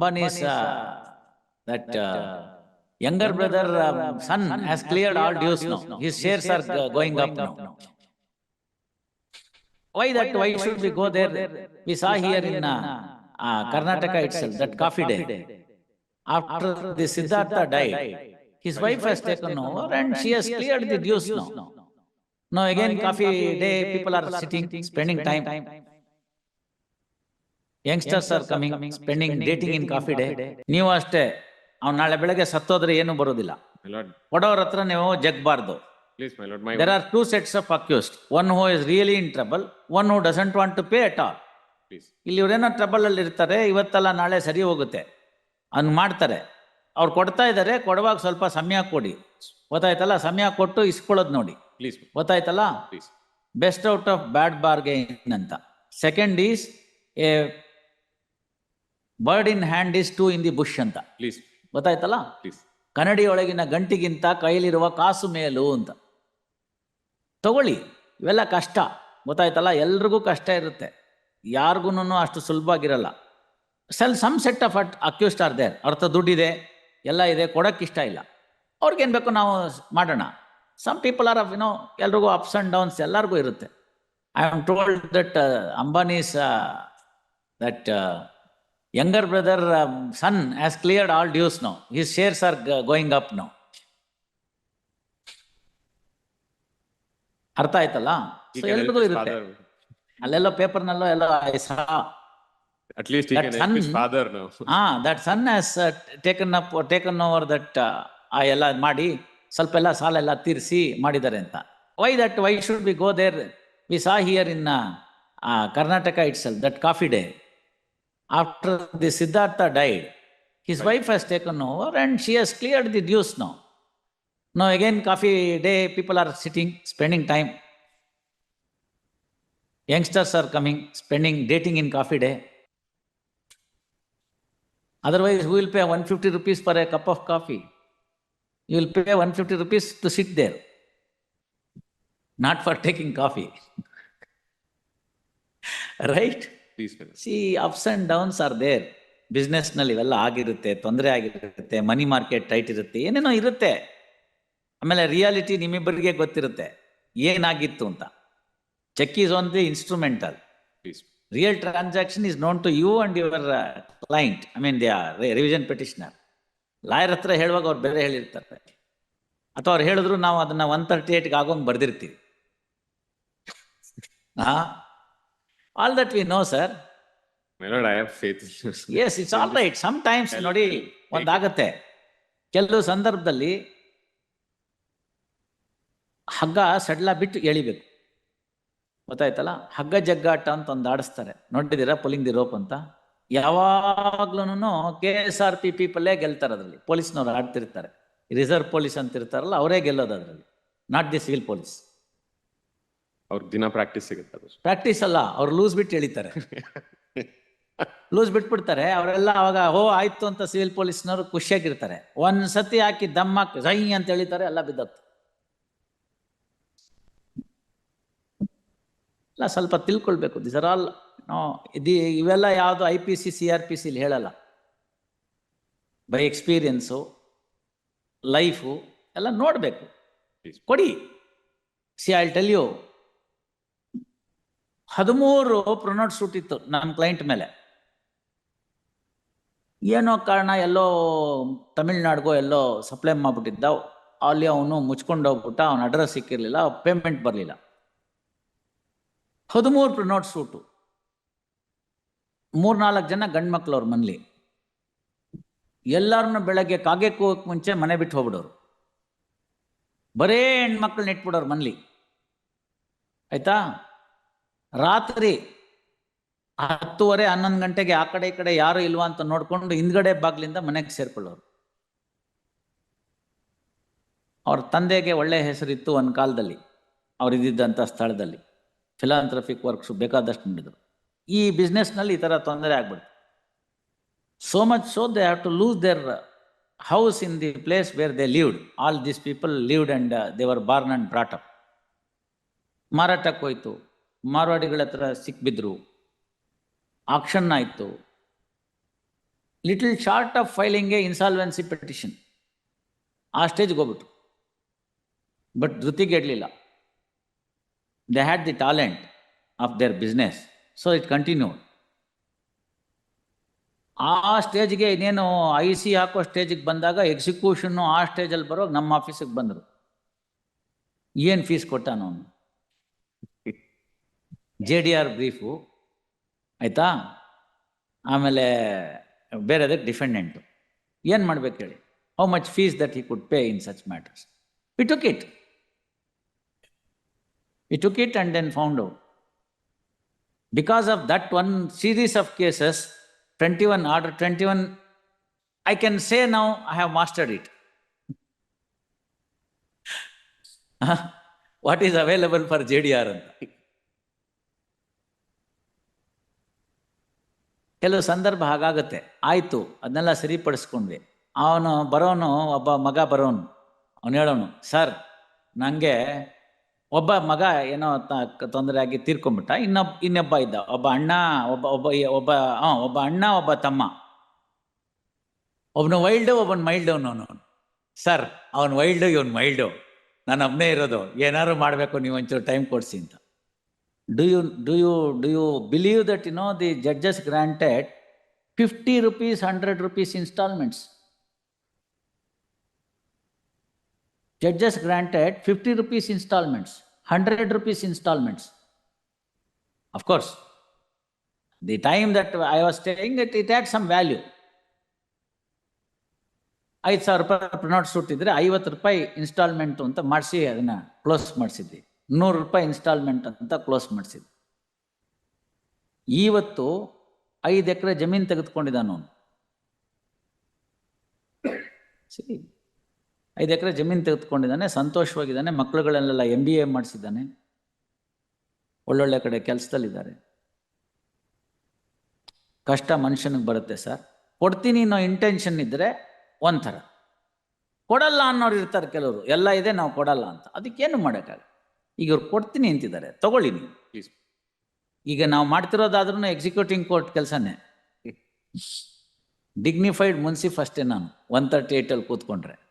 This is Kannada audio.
Ambani's uh, that uh, younger brother um, son has cleared all dues now. His shares are go- going up now. Why that? Why should we go there? We saw here in uh, uh, Karnataka itself that coffee day. After the Siddhartha died, his wife has taken over and she has cleared the dues now. Now again coffee day, people are sitting, spending time. Youngsters are coming spending dating in coffee day ನೀವು ಅಷ್ಟೇ. ಅವ್ನು ನಾಳೆ ಬೆಳಗ್ಗೆ ಸತ್ತೋದ್ರೆ ಏನು ಬರೋದಿಲ್ಲ. My lord, ಕೊಡೋರ ಹತ್ರ ನೀವು ಜಗ್ಬಾರ್ದು please, my lord, my there are two sets of accused one who is really in trouble one who doesn't want to pay at all please. ಇಲ್ಲಿ ಇವರೇನೋ ಟ್ರಬಲ್ ಅಲ್ಲಿ ಇರ್ತಾರೆ ಇವತ್ತಲ್ಲ ನಾಳೆ ಸರಿ ಹೋಗುತ್ತೆ. ಅನ್ ಮಾಡ್ತಾರೆ. ಅವ್ರು ಕೊಡ್ತಾ ಇದ್ದಾರೆ ಕೊಡುವಾಗ ಸ್ವಲ್ಪ ಸಮಯ ಕೊಡಿ. ಗೊತ್ತಾಯ್ತಲ್ಲ ಸಮಯ ಕೊಟ್ಟು ಇಸ್ಕೊಳ್ಳೋದು ನೋಡಿ. Please, ಗೊತ್ತಾಯ್ತಲ್ಲ? Please. Best out of bad bargain ಅಂತ. Second is a bird in hand is two in the bush ಅಂತ. ಪ್ಲೀಸ್ ಗೊತ್ತಾಯ್ತಲ್ಲ? ಪ್ಲೀಸ್ ಕನ್ನಡಿಯೊಳಗಿನ ಗಂಟಿಗಿಂತ ಕೈಲಿರುವ ಕಾಸು ಮೇಲು ಅಂತ. ತಗೊಳ್ಳಿ ಇವೆಲ್ಲ ಕಷ್ಟ. ಗೊತ್ತಾಯ್ತಲ್ಲ? ಎಲ್ರಿಗೂ ಕಷ್ಟ ಇರುತ್ತೆ. ಯಾರಿಗೂ ಅಷ್ಟು ಸುಲಭವಾಗಿರಲ್ಲ. Sell some set of at accused are there. ಅರ್ಥ ದುಡ್ಡಿದೆ ಎಲ್ಲ ಇದೆ ಕೊಡಕ್ಕೆ ಇಷ್ಟ ಇಲ್ಲ. ಅವ್ರಿಗೇನು ಬೇಕು ನಾವು ಮಾಡೋಣ. Some people are of you know ಎಲ್ರಿಗೂ ಅಪ್ಸ್ ಆ್ಯಂಡ್ ಡೌನ್ಸ್ ಎಲ್ಲರಿಗೂ ಇರುತ್ತೆ. I am told that Ambanis that younger brother um, son has cleared all dues now. His shares are going up now. ಅರ್ಥ ಆಯ್ತಲ್ಲ ಎಲ್ರಿಗೂ ಇರುತ್ತೆ father. ಪೇಪರ್ನಲ್ಲೋ ಎಲ್ಲ. ಹಾ that son has taken up taken over that ಆ ಎಲ್ಲ ಮಾಡಿ ಸ್ವಲ್ಪ ಎಲ್ಲ ಸಾಲ ಎಲ್ಲ ತೀರಿಸಿ ಮಾಡಿದ್ದಾರೆ ಅಂತ why that why should be go there we saw here in Karnataka it's that Coffee Day after the Siddhartha died, his right. wife has taken over and she has cleared the dues now. Now again, coffee day, people are sitting, spending time. Youngsters are coming, spending, dating in coffee day. Otherwise, who will pay 150 rupees for a cup of coffee? You will pay 150 rupees to sit there, not for taking coffee. right? Please, my and downs are and downs ನಲ್ಲಿ. ಇವೆಲ್ಲ ಆಗಿರುತ್ತೆ ತೊಂದರೆ ಆಗಿರುತ್ತೆ ಮನಿ ಮಾರ್ಕೆಟ್ ಟೈಟ್ ಇರುತ್ತೆ ಏನೇನೋ ಇರುತ್ತೆ. ಆಮೇಲೆ ರಿಯಾಲಿಟಿ ನಿಮ್ಮಿಬ್ಬರಿಗೆ ಗೊತ್ತಿರುತ್ತೆ ಏನಾಗಿತ್ತು ಅಂತ. Check is on the instrumental real transaction is known to you and your client I mean i are revision petitioner. Lawyer ಹತ್ರ ಹೇಳುವಾಗ ಅವ್ರು ಬೇರೆ ಹೇಳಿರ್ತಾರೆ. ಅಥವಾ ಅವ್ರು ಹೇಳಿದ್ರು ನಾವು ಅದನ್ನ ಒನ್ ತರ್ಟಿ ಏಟ್ಗೆ ಆಗೋಂಗ್ ಬರ್ದಿರ್ತೀವಿ. ಹಾ all that we know sir. Yes it's all right sometimes ನೋಡಿ ಒಂದಾಗತ್ತೆ. ಕೆಲವು ಸಂದರ್ಭದಲ್ಲಿ ಹಗ್ಗ ಸಡ್ಲ ಬಿಟ್ಟು ಎಳಿಬೇಕು. ಗೊತ್ತಾಯ್ತಲ್ಲ? ಹಗ್ಗ ಜಗ್ಗಾಟ ಅಂತ ಒಂದು ಆಡಿಸ್ತಾರೆ. ನೋಡಿದ್ದೀರಾ? ಪುಲಿಂಗ್ ದಿ ರೋಪ್ ಅಂತ. ಯಾವಾಗ್ಲೂ ಕೆ ಎಸ್ ಆರ್ ಪಿ ಪೀಪಲ್ಲೇ ಗೆಲ್ತಾರೆ ಅದರಲ್ಲಿ. ಪೊಲೀಸ್ನವ್ರು ಆಡ್ತಿರ್ತಾರೆ. ರಿಸರ್ವ್ ಪೊಲೀಸ್ ಅಂತ ಇರ್ತಾರಲ್ಲ ಅವರೇ ಗೆಲ್ಲೋದು ಅದರಲ್ಲಿ. ನಾಟ್ ದಿ ಸಿವಿಲ್ ಪೊಲೀಸ್ ಅವ್ರಿಗೆ ದಿನ ಪ್ರಾಕ್ಟೀಸ್ ಸಿಗುತ್ತೆ ಅದು. ಪ್ರಾಕ್ಟೀಸ್ ಅಲ್ಲ ಅವ್ರು ಲೂಸ್ ಬಿಟ್ಟು ಎಳಿತಾರೆ. ಲೂಸ್ ಬಿಟ್ಬಿಡ್ತಾರೆ ಅವರೆಲ್ಲ ಅವಾಗ ಹೋ ಆಯ್ತು ಅಂತ ಸಿವಿಲ್ ಪೊಲೀಸ್ನವರು ಖುಷಿಯಾಗಿರ್ತಾರೆ. ಒಂದ್ ಸತಿ ಹಾಕಿ ದಮ್ ಹಾಕಿ ಜೈ ಅಂತ ಹೇಳಿತಾರೆ ಎಲ್ಲ ಬಿದ್ದತ್ತು ಇಲ್ಲ ಸ್ವಲ್ಪ ತಿಳ್ಕೊಳ್ಬೇಕು. ದಿಸ್ ಆರ್ ಆಲ್ ನೋ ಇದು ಇವೆಲ್ಲ ಯಾವುದು I P C C R P ಸಿಲಿ ಹೇಳಲ್ಲ. ಬೈ ಎಕ್ಸ್ಪೀರಿಯನ್ಸು ಲೈಫು ಎಲ್ಲ ನೋಡಬೇಕು. ಕೊಡಿ. ಸಿ ಐ ಟೆಲ್ ಯು ಹದಿಮೂರು ಪ್ರೊನೋಟ್ ಸೂಟ್ ಇತ್ತು ನಮ್ಮ ಕ್ಲೈಂಟ್ ಮೇಲೆ. ಏನೋ ಕಾರಣ ಎಲ್ಲೋ ತಮಿಳ್ನಾಡ್ಗೋ ಎಲ್ಲೋ ಸಪ್ಲೈ ಮಾಡ್ಬಿಟ್ಟಿದ್ದ, ಅಲ್ಲಿ ಅವನು ಮುಚ್ಕೊಂಡು ಹೋಗ್ಬಿಟ್ಟ, ಅವನ ಅಡ್ರೆಸ್ ಸಿಕ್ಕಿರಲಿಲ್ಲ ಪೇಮೆಂಟ್ ಬರಲಿಲ್ಲ. ಹದಿಮೂರು ಪ್ರೊನೋಟ್ ಸೂಟು ಮೂರ್ನಾಲ್ಕು ಜನ ಗಂಡು ಮಕ್ಳು ಅವ್ರ ಮನೇಲಿ. ಎಲ್ಲರನ್ನು ಬೆಳಗ್ಗೆ ಕಾಗೆಕ್ಕೆ ಕೂಗಕ್ಕೆ ಮುಂಚೆ ಮನೆ ಬಿಟ್ಟು ಹೋಗ್ಬಿಡೋರು. ಬರೇ ಹೆಣ್ಮಕ್ಳನ್ನ ಇಟ್ಬಿಡೋರು ಮನೇಲಿ. ಆಯ್ತಾ? ರಾತ್ರಿ ಹತ್ತುವರೆ, ಹನ್ನೊಂದು ಗಂಟೆಗೆ ಆ ಕಡೆ ಈ ಕಡೆ ಯಾರು ಇಲ್ವಾ ಅಂತ ನೋಡ್ಕೊಂಡು ಹಿಂದ್ಗಡೆ ಬಾಗ್ಲಿಂದ ಮನೆಗೆ ಸೇರ್ಕೊಳ್ಳೋರು. ಅವ್ರ ತಂದೆಗೆ ಒಳ್ಳೆ ಹೆಸರಿತ್ತು ಒಂದು ಕಾಲದಲ್ಲಿ, ಅವ್ರು ಇದ್ದಿದ್ದಂಥ ಸ್ಥಳದಲ್ಲಿ. ಫಿಲಾಂಥ್ರಫಿಕ್ ವರ್ಕ್ಸ್ ಬೇಕಾದಷ್ಟು ಮಾಡಿದ್ರು. ಈ ಬಿಸ್ನೆಸ್ನಲ್ಲಿ ಈ ಥರ ತೊಂದರೆ ಆಗ್ಬಿಡ್ತು. So much so they have to lose their house in the place where they lived all this people lived and they were born and brought up ಮಾರಾಟಕ್ಕೆ ಹೋಯ್ತು ಮಾರ್ವಾಡಿಗಳ ಹತ್ರ ಸಿಕ್ಬಿದ್ರು. ಆಕ್ಷನ್ ಆಯಿತು. ಲಿಟಲ್ ಶಾರ್ಟ್ ಆಫ್ ಫೈಲಿಂಗ್ಗೆ ಇನ್ಸಾಲ್ವೆನ್ಸಿ ಪೆಟಿಷನ್ ಆ ಸ್ಟೇಜ್ಗೆ ಹೋಗ್ಬಿಟ್ರು. But ಧೃತಿಗೆಡಲಿಲ್ಲ they had the talent of their business so it continue ಆ ಸ್ಟೇಜ್ಗೆ ಇನ್ನೇನು ಐ ಸಿ ಹಾಕೋ ಸ್ಟೇಜಿಗೆ ಬಂದಾಗ ಎಕ್ಸಿಕ್ಯೂಷನ್ನು ಆ ಸ್ಟೇಜಲ್ಲಿ ಬರೋ ನಮ್ಮ ಆಫೀಸಿಗೆ ಬಂದರು. ಏನು ಫೀಸ್ ಕೊಟ್ಟಾನು ಅವನು ಜೆ ಡಿ ಆರ್ ಬ್ರೀಫು ಆಯಿತಾ ಆಮೇಲೆ ಬೇರೆದಕ್ಕೆ ಡಿಫೆಂಡೆಂಟು ಏನು ಮಾಡ್ಬೇಕು ಹೇಳಿ how much fees that he could pay in such matters we took it we took it and then found out because of that one series of cases 21 order 21 i can say now i have mastered it Huh? what is available for jdr ಅಂತ ಕೆಲವು ಸಂದರ್ಭ ಹಾಗಾಗತ್ತೆ. ಆಯಿತು, ಅದನ್ನೆಲ್ಲ ಸರಿಪಡಿಸ್ಕೊಂಡ್ವಿ. ಅವನು ಬರೋನು, ಒಬ್ಬ ಮಗ ಬರೋನು. ಅವನು ಹೇಳೋನು, ಸರ್ ನನಗೆ ಒಬ್ಬ ಮಗ ಏನೋ ತೊಂದರೆ ಆಗಿ ತೀರ್ಕೊಂಡ್ಬಿಟ್ಟ. ಇನ್ನೊಬ್ಬ ಇನ್ನೊಬ್ಬ ಇದ್ದ. ಒಬ್ಬ ಅಣ್ಣ, ಒಬ್ಬ ಒಬ್ಬ ಒಬ್ಬ ಹಾಂ ಒಬ್ಬ ಅಣ್ಣ, ಒಬ್ಬ ತಮ್ಮ. ಒಬ್ಬನು ವೈಲ್ಡು, ಒಬ್ಬನು ಮೈಲ್ಡು ಅವನು ಸರ್, ಅವನು ವೈಲ್ಡು, ಇವನು ಮೈಲ್ಡು. ನಾನು ಒಬ್ಬನೇ ಇರೋದು. ಏನಾದ್ರು ಮಾಡಬೇಕು, ನೀವು ಒಂಚೂರು ಟೈಮ್ ಕೊಡಿಸಿ ಅಂತ. Do you do you do you believe that you know the judges granted fifty rupees hundred rupees instalments judges granted 50 rupees installments 100 rupees installments of course the time that i was staying it, it had some value ಐದು ಸಾವಿರ ರೂಪಾಯಿ ಪ್ರಿನೌಟ್ ಸುಟ್ಟಿದ್ರೆ ಐವತ್ತು ರೂಪಾಯಿ ಇನ್ಸ್ಟಾಲ್ಮೆಂಟು ಅಂತ ಮಾಡಿಸಿ ಅದನ್ನ ಕ್ಲೋಸ್ ಮಾಡಿಸಿದ್ವಿ ನೂರು ರೂಪಾಯಿ ಇನ್ಸ್ಟಾಲ್ಮೆಂಟ್ ಅಂತ ಕ್ಲೋಸ್ ಮಾಡಿಸಿದ್ವಿ ಇವತ್ತು ಐದು ಎಕರೆ ಜಮೀನು ತೆಗೆದುಕೊಂಡಿದ್ದಾನು ಸರಿ ಐದು ಎಕರೆ ಜಮೀನು ತೆಗೆದುಕೊಂಡಿದ್ದಾನೆ, ಸಂತೋಷವಾಗಿದ್ದಾನೆ ಮಕ್ಕಳುಗಳನ್ನೆಲ್ಲ ಎಂ ಬಿ ಎ ಮಾಡಿಸಿದ್ದಾನೆ. ಒಳ್ಳೊಳ್ಳೆ ಕಡೆ ಕೆಲಸದಲ್ಲಿದ್ದಾರೆ. ಕಷ್ಟ ಮನುಷ್ಯನಿಗೆ ಬರುತ್ತೆ ಸರ್. ಕೊಡ್ತೀನಿ ಅನ್ನೋ ಇಂಟೆನ್ಷನ್ ಇದ್ದರೆ ಒಂಥರ ಕೊಡಲ್ಲ ಅನ್ನೋರು ಇರ್ತಾರೆ ಕೆಲವರು. ಎಲ್ಲ ಇದೆ, ನಾವು ಕೊಡಲ್ಲ ಅಂತ. ಅದಕ್ಕೇನು ಮಾಡೋಕ್ಕಾಗ ಈಗ ಇವ್ರು ಕೊಡ್ತೀನಿ ಅಂತಿದ್ದಾರೆ. ತಗೊಳ್ಳಿ ನೀವು ಪ್ಲೀಸ್ ಈಗ ನಾವು ಮಾಡ್ತಿರೋದಾದ್ರೂ ಎಕ್ಸಿಕ್ಯೂಟಿಂಗ್ ಕೋರ್ಟ್ ಕೆಲಸನೇ. ಡಿಗ್ನಿಫೈಡ್ ಮುನ್ಸಿಫ್ ಅಷ್ಟೇ ನಾನು. ಒನ್ ತರ್ಟಿ ಏಯ್ಟಲ್ಲಿ ಕೂತ್ಕೊಂಡ್ರೆ.